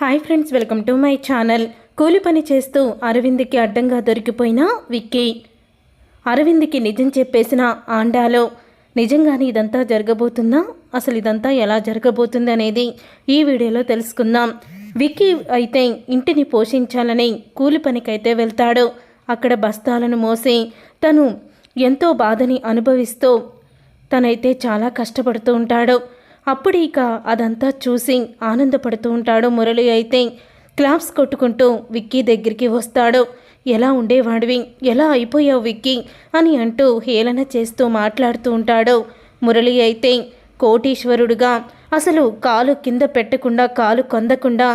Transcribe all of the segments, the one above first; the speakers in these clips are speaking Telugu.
Hi friends welcome to my channel కూలి పని చేస్తూ అరవింద్కి అడ్డంగా దొరికిపోయిన విక్కీ. అరవింద్కి నిజం చెప్పేసిన ఆండాలో నిజంగానే ఇదంతా జరగబోతుందా? అసలు ఇదంతా ఎలా జరగబోతుంది అనేది ఈ వీడియోలో తెలుసుకుందాం. విక్కీ అయితే ఇంటిని పోషించాలని కూలి పనికైతే వెళ్తాడు. అక్కడ బస్తాలను మోసి తను ఎంతో బాధని అనుభవిస్తూ తనైతే చాలా కష్టపడుతూ ఉంటాడు. అప్పుడు ఇక అదంతా చూసి ఆనందపడుతూ ఉంటాడు మురళి అయితే. క్లాప్స్ కొట్టుకుంటూ విక్కీ దగ్గరికి వస్తాడు. ఎలా ఉండేవాడివి? ఎలా అయిపోయావు విక్కీ? అని అంటూ హేళన చేస్తూ మాట్లాడుతూ ఉంటాడు మురళి అయితే. కోటీశ్వరుడుగా అసలు కాలు కింద పెట్టకుండా కాలు కొందకుండా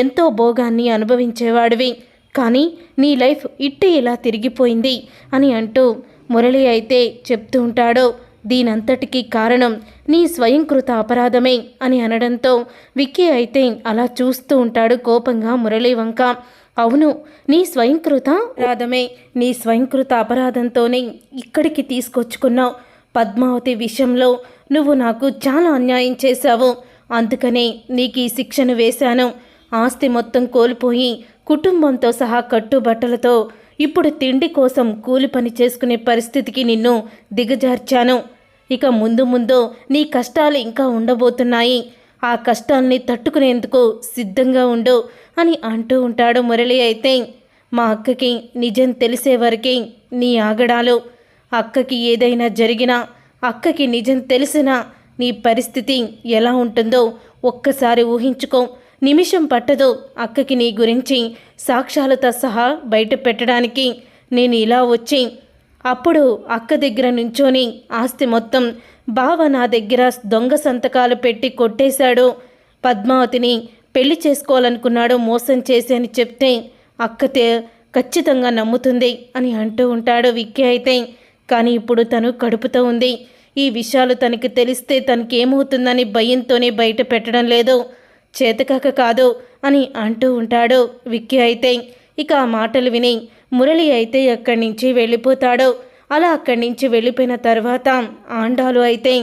ఎంతో భోగాన్ని అనుభవించేవాడివి. కానీ నీ లైఫ్ ఇట్టే ఇలా తిరిగిపోయింది అని అంటూ మురళి అయితే చెప్తూ ఉంటాడు. దీనంతటికీ కారణం నీ స్వయంకృత అపరాధమే అని అనడంతో విక్కీ అయితే అలా చూస్తూ ఉంటాడు కోపంగా మురళీవంక అవును నీ స్వయంకృత అపరాధమే. నీ స్వయంకృత అపరాధంతోనే ఇక్కడికి తీసుకొచ్చుకున్నావు. పద్మావతి విషయంలో నువ్వు నాకు చాలా అన్యాయం చేశావు. అందుకనే నీకు ఈ శిక్షను వేశాను. ఆస్తి మొత్తం కోల్పోయి కుటుంబంతో సహా కట్టుబట్టలతో ఇప్పుడు తిండి కోసం కూలి పని చేసుకునే పరిస్థితికి నిన్ను దిగజార్చాను. ఇక ముందు ముందు నీ కష్టాలు ఇంకా ఉండబోతున్నాయి. ఆ కష్టాల్ని తట్టుకునేందుకు సిద్ధంగా ఉండు అని అంటూ ఉంటాడు మురళి అయితే. మా అక్కకి నిజం తెలిసే వరకే నీ ఆగడాలు. అక్కకి ఏదైనా జరిగినా అక్కకి నిజం తెలిసినా నీ పరిస్థితి ఎలా ఉంటుందో ఒక్కసారి ఊహించుకో. నిమిషం పట్టదు అక్కకి నీ గురించి సాక్ష్యాలతో సహా బయట పెట్టడానికి. నేను ఇలా వచ్చి అప్పుడు అక్క దగ్గర నుంచొని ఆస్తి మొత్తం బావ నా దగ్గర దొంగ సంతకాలు పెట్టి కొట్టేశాడు. పద్మావతిని పెళ్ళి చేసుకోవాలనుకున్నాడు మోసం చేసి చెప్తే అక్కతే ఖచ్చితంగా నమ్ముతుంది అని అంటూ ఉంటాడు విక్కీ అయితే. కానీ ఇప్పుడు తను కడుపుతో ఉంది. ఈ విషయాలు తనకి తెలిస్తే తనకేమవుతుందని భయంతోనే బయట పెట్టడం లేదు. చేతకాక కాదు అని అంటూ ఉంటాడు విక్కీ అయితే. ఇక ఆ మాటలు విని మురళి అయితే అక్కడి నుంచి వెళ్ళిపోతాడు. అలా అక్కడి నుంచి వెళ్ళిపోయిన తర్వాత ఆండాలు అయితే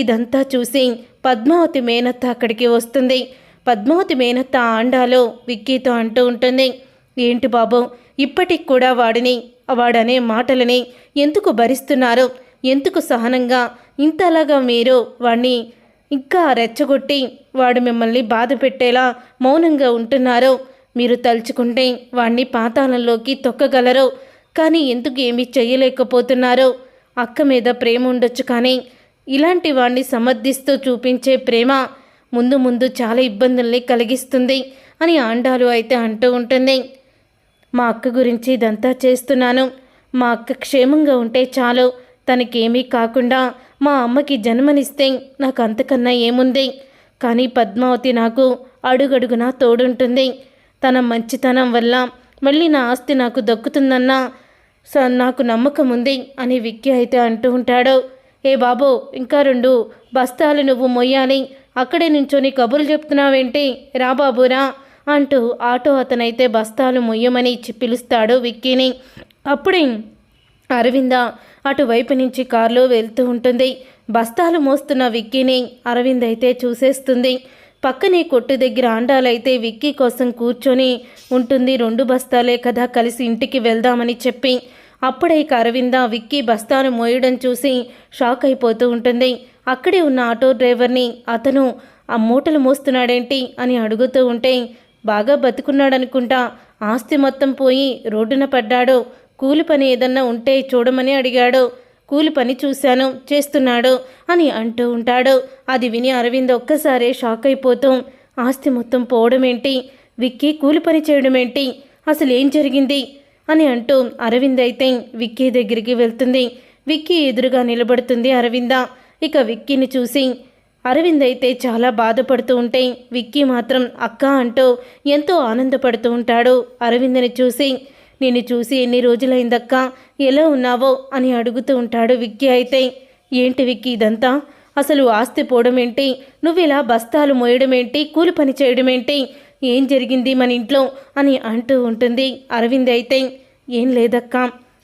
ఇదంతా చూసి పద్మావతి మేనత్త అక్కడికి వస్తుంది. పద్మావతి మేనత్త ఆండాలో విక్కీతో అంటూ ఉంటుంది ఏంటి బాబు ఇప్పటికి కూడా వాడిని వాడనే మాటలని ఎందుకు భరిస్తున్నారు? ఎందుకు సహనంగా ఇంతలాగా మీరు వాడిని ఇంకా రెచ్చగొట్టి వాడు మిమ్మల్ని బాధ పెట్టేలా మౌనంగా ఉంటున్నారో? మీరు తలుచుకుంటే వాణ్ణి పాతాళంలోకి తొక్కగలరు. కానీ ఎందుకు ఏమీ చేయలేకపోతున్నారో అక్క మీద ప్రేమ ఉండొచ్చు కానీ ఇలాంటి వాణ్ణి సమర్థిస్తూ చూపించే ప్రేమ ముందు ముందు చాలా ఇబ్బందుల్ని కలిగిస్తుంది అని ఆండాలు అయితే అంటూ ఉంటుంది. మా అక్క గురించి ఇదంతా చేస్తున్నాను. మా అక్క క్షేమంగా ఉంటే చాలు. తనకేమీ కాకుండా మా అమ్మకి జన్మనిస్తే నాకు అంతకన్నా ఏముంది? కానీ పద్మావతి నాకు అడుగడుగునా తోడుంటుంది. తన మంచితనం వల్ల మళ్ళీ నా ఆస్తి నాకు దక్కుతుందన్న స నాకు నమ్మకం ఉంది అని విక్కీ అయితే అంటూ ఉంటాడు. ఏ బాబు ఇంకా రెండు బస్తాలు నువ్వు మొయ్యాలి. అక్కడే నుంచొని కబుర్లు చెప్తున్నావేంటి? రా బాబురా అంటూ ఆటో అతనైతే బస్తాలు మొయ్యమని ఇచ్చి పిలుస్తాడు విక్కీని. అప్పుడే అరవింద అటువైపు నుంచి కారులో వెళ్తూ ఉంటుంది. బస్తాలు మోస్తున్న విక్కీని అరవింద్ అయితే చూసేస్తుంది. పక్కనే కొట్టు దగ్గర ఆండాలైతే విక్కీ కోసం కూర్చొని ఉంటుంది. రెండు బస్తాలే కదా కలిసి ఇంటికి వెళ్దామని చెప్పి. అప్పుడే అరవింద విక్కీ బస్తాను మోయడం చూసి షాక్ అయిపోతూ ఉంటుంది. అక్కడే ఉన్న ఆటో డ్రైవర్ని అతను ఆ మూటలు మోస్తున్నాడేంటి? అని అడుగుతూ ఉంటే బాగా బతుకున్నాడనుకుంటా. ఆస్తి మొత్తం పోయి రోడ్డున పడ్డాడు. కూలి పని ఏదన్నా ఉంటే చూడమని అడిగాడు. కూలి పని చూశాను చేస్తున్నాడు అని అంటూ ఉంటాడు. అది విని అరవింద్ ఒక్కసారే షాక్ అయిపోతూ. ఆస్తి మొత్తం పోవడం ఏంటి విక్కీ కూలి పని చేయడం ఏంటి అసలు ఏం జరిగింది? అని అంటూ అరవింద్ అయితే విక్కీ దగ్గరికి వెళ్తుంది. విక్కీ ఎదురుగా నిలబడుతుంది అరవింద. ఇక విక్కీని చూసి అరవింద్ అయితే చాలా బాధపడుతూ ఉంటే విక్కీ మాత్రం అక్క అంటూ ఎంతో ఆనందపడుతూ ఉంటాడు. అరవింద్ని చూసి నిన్ను చూసి ఎన్ని రోజులైందక్క? ఎలా ఉన్నావో? అని అడుగుతూ ఉంటాడు విక్కీ అయితే. ఏంటి విక్కీ ఇదంతా? అసలు ఆస్తి పోవడం ఏంటి నువ్వు ఇలా బస్తాలు మోయడం ఏంటి కూలి పని చేయడం ఏంటి ఏం జరిగింది మన ఇంట్లో? అని అంటూ ఉంటుంది అరవింద్ అయితే. ఏం లేదక్క.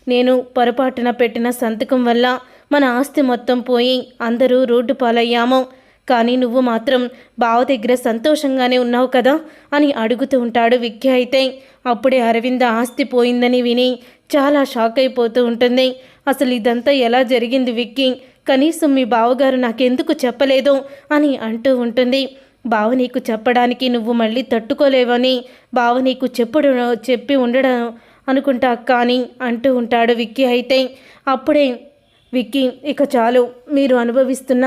నేను పొరపాటున పెట్టిన సంతకం వల్ల మన ఆస్తి మొత్తం పోయి అందరూ రోడ్డు పాలయ్యాము. కానీ నువ్వు మాత్రం బావ దగ్గర సంతోషంగానే ఉన్నావు కదా అని అడుగుతూ ఉంటాడు విక్కీ అయితే. అప్పుడే అరవింద ఆస్తి పోయిందని విని చాలా షాక్ అయిపోతూ ఉంటుంది. అసలు ఇదంతా ఎలా జరిగింది విక్కి? కనీసం మీ బావగారు నాకెందుకు చెప్పలేదు అని అంటూ ఉంటుంది. బావ నీకు చెప్పడానికి నువ్వు మళ్ళీ తట్టుకోలేవని బావ నీకు చెప్పుడు చెప్పి ఉండడం అనుకుంటా కానీ అంటూ ఉంటాడు విక్కీ అయితే. అప్పుడే విక్కీ ఇక చాలు మీరు అనుభవిస్తున్న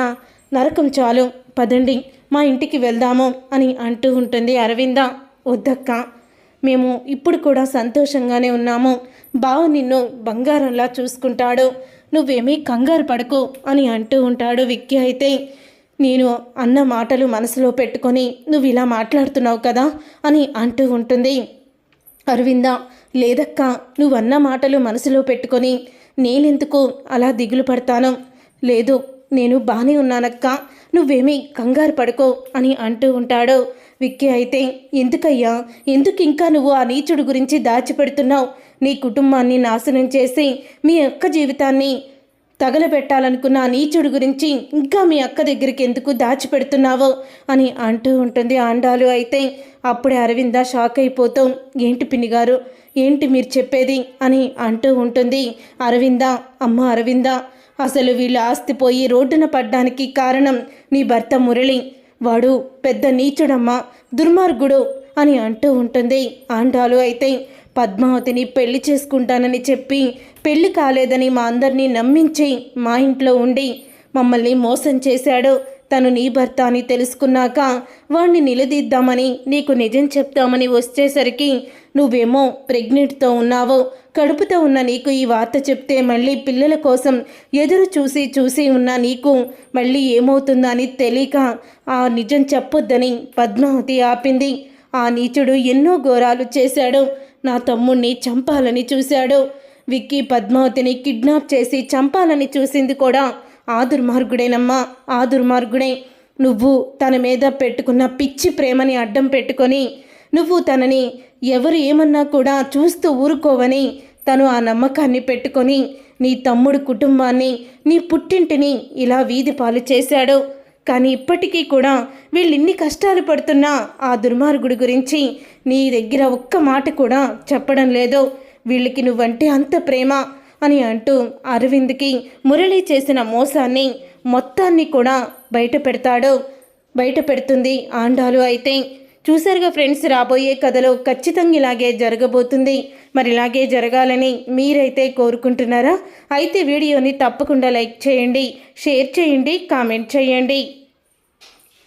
నరకం చాలు పదండి మా ఇంటికి వెళ్దాము అని అంటూ ఉంటుంది అరవింద. వద్దక్క మేము ఇప్పుడు కూడా సంతోషంగానే ఉన్నాము. బావ నిన్ను బంగారంలా చూసుకుంటాడు. నువ్వేమీ కంగారు పడకు అని అంటూ ఉంటాడు విక్కీ అయితే. నేను అన్న మాటలు మనసులో పెట్టుకొని నువ్వు ఇలా మాట్లాడుతున్నావు కదా అని అంటూ ఉంటుంది. అరవింద లేదక్క నువ్వన్న మాటలు మనసులో పెట్టుకొని నేనెందుకు అలా దిగులు పడతాను? లేదు నేను బాగానే ఉన్నానక్క. నువ్వేమీ కంగారు పడుకో అని అంటూ ఉంటాడు. విక్కీ అయితే ఎందుకయ్యా? ఎందుకు ఇంకా నువ్వు ఆ నీచుడు గురించి దాచిపెడుతున్నావు? నీ కుటుంబాన్ని నాశనం చేసి మీ అక్క జీవితాన్ని తగలబెట్టాలనుకున్న ఆ నీచుడు గురించి ఇంకా మీ అక్క దగ్గరికి ఎందుకు దాచిపెడుతున్నావో? అని అంటూ ఉంటుంది ఆండాలు అయితే. అప్పుడే అరవింద షాక్ అయిపోతాం ఏంటి పిన్నిగారు ఏంటి మీరు చెప్పేది? అని అంటూ ఉంటుంది. అరవింద అమ్మ అరవింద అసలు వీళ్ళు ఆస్తి పోయి రోడ్డున పడ్డానికి కారణం నీ భర్త మురళి. వాడు పెద్ద నీచుడమ్మా దుర్మార్గుడు అని అంటూ ఉంటుంది. ఆండాలు అయితే పద్మావతిని పెళ్ళి చేసుకుంటానని చెప్పి పెళ్ళి కాలేదని మా అందరినీ నమ్మించి మా ఇంట్లో ఉండి మమ్మల్ని మోసం చేశాడు. తను నీ భర్త అని తెలుసుకున్నాక వాణ్ణి నిలదీద్దామని నీకు నిజం చెప్తామని వచ్చేసరికి నువ్వేమో ప్రెగ్నెంట్తో ఉన్నావు కడుపుతో ఉన్న నీకు ఈ వార్త చెప్తే మళ్ళీ పిల్లల కోసం ఎదురు చూసి చూసి ఉన్న నీకు మళ్ళీ ఏమవుతుందని తెలియక ఆ నిజం చెప్పొద్దని పద్మావతి ఆపింది. ఆ నీచుడు ఎన్నో ఘోరాలు చేశాడు. నా తమ్ముణ్ణి చంపాలని చూశాడు. విక్కీ పద్మావతిని కిడ్నాప్ చేసి చంపాలని చూసింది కూడా ఆ దుర్మార్గుడేనమ్మా ఆ దుర్మార్గుడే నువ్వు తన మీద పెట్టుకున్న పిచ్చి ప్రేమని అడ్డం పెట్టుకొని నువ్వు తనని ఎవరు ఏమన్నా కూడా చూస్తూ ఊరుకోవని తను ఆ నమ్మకాన్ని పెట్టుకొని నీ తమ్ముడు కుటుంబాన్ని నీ పుట్టింటిని ఇలా వీధి పాలు చేశాడు. కానీ ఇప్పటికీ కూడా వీళ్ళు ఇన్ని కష్టాలు పడుతున్నా ఆ దుర్మార్గుడి గురించి నీ దగ్గర ఒక్క మాట కూడా చెప్పడం లేదు. వీళ్ళకి నువ్వంటే అంత ప్రేమ. అని అంటూ అరవింద్కి మురళి చేసిన మోసాన్ని మొత్తాన్ని కూడా బయట పెడతాడు. బయట పెడుతుంది ఆండాలు అయితే. చూసారుగా ఫ్రెండ్స్ రాబోయే కథలో ఖచ్చితంగా ఇలాగే జరగబోతుంది. మరి ఇలాగే జరగాలని మీరైతే కోరుకుంటున్నారా? అయితే వీడియోని తప్పకుండా లైక్ చేయండి షేర్ చేయండి కామెంట్ చేయండి.